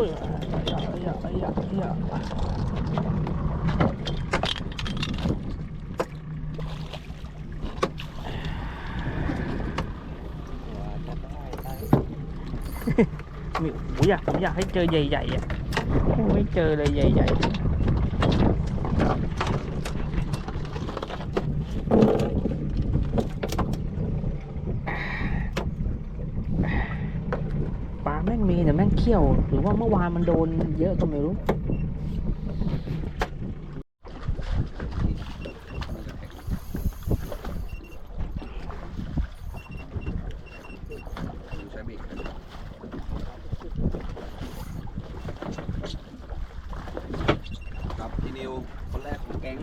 อ้ยอย่าอย่าอย่าอย่ามีผมอยากผมอยากให้เจอใหญ่ๆอะไม่เจอเลยใหญ่ๆปลา แม่งมีแต่แม่งเขี้ยว หรือว่าเมื่อวานมันโดนเยอะก็ไม่รู้ครับพี่นิวคนแรกของแก๊ง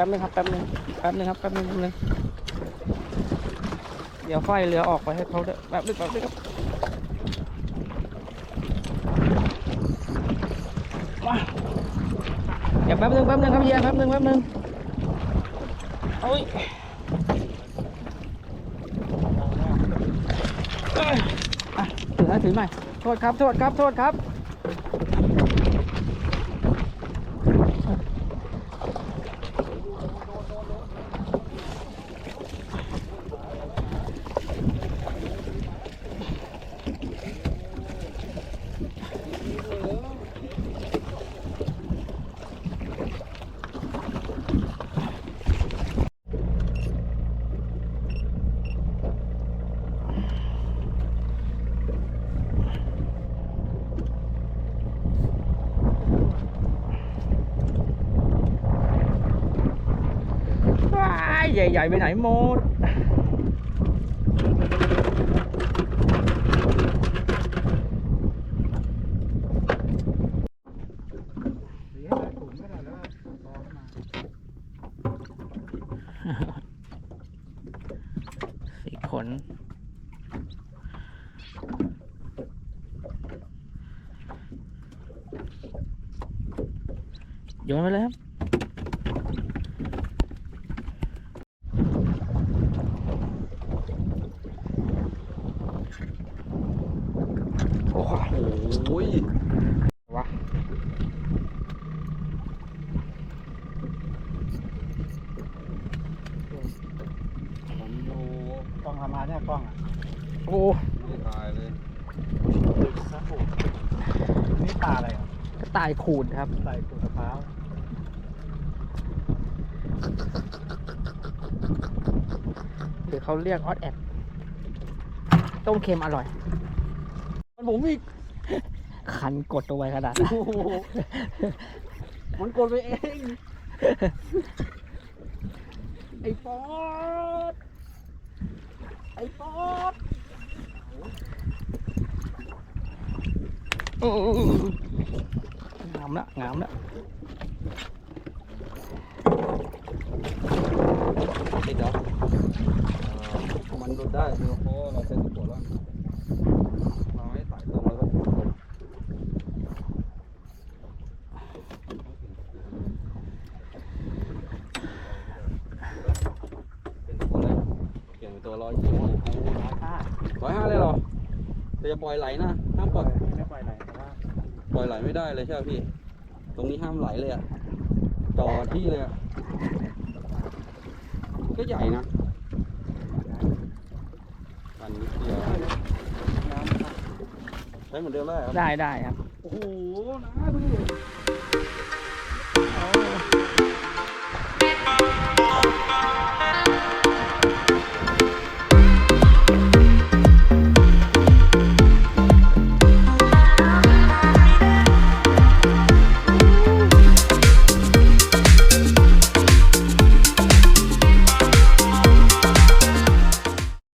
ป๊บนึงครับแป๊บนึงแป๊บนึงครับแป๊บนึงแป๊บนึงเดี๋ยวไฟเรือออกไปให้เขาด้วยแป๊บนึงแป๊บนึงครับมาเดี๋ยวแป๊บนึงแป๊บนึงครับเฮียแป๊บนึงแป๊บนึงโอ้ยเอ้ยอะถือให้ถือหน่โทษครับโทษครับโทษครับ ว้าย ใหญ่ ๆ ไปไหนหมดสีขนโยนไปเลยครับ โอ้โห โอ้ยวะผมดูกล้องทำมาเนี่ยกล้องอะโอ้ไม่ตายเลยนี่ปลาอะไรอะกระต่ายขูดครับ ใส่ขูดมะพร้าวหรือเขาเรียกออดแอดต้มเค็มอร่อย มันผมอีก คันกดตัวไว้ขนาดโอ้โหมันกดไปเอง ไอ้ฟอสไอ้ฟอสโอ้งามละงามละติดเหรอมันดูได้เดี๋ยวเพราะว่าเราใช้ตะกั่วแล้วเราให้สายตรงแล้วก็เป็นตัวอะไรเปลี่ยนเป็น ตัวร้อยยี่สิบร้อยห้าร้อยห้าเลยเหรอแต่จะปล่อยไหลนะห้ามปล่อยไม่ปล่อยไหนแต่ว่าปล่อยไหลไม่ได้เลยใช่ไหมพี่ ตรงนี้ห้ามไหลเลยอะจ่อที่เลยอะก็ใหญ่นะอันนี้เดียวใช้เหมือนเดิมได้ครับได้ได้ครับโอ้โหนะดูดิโอ้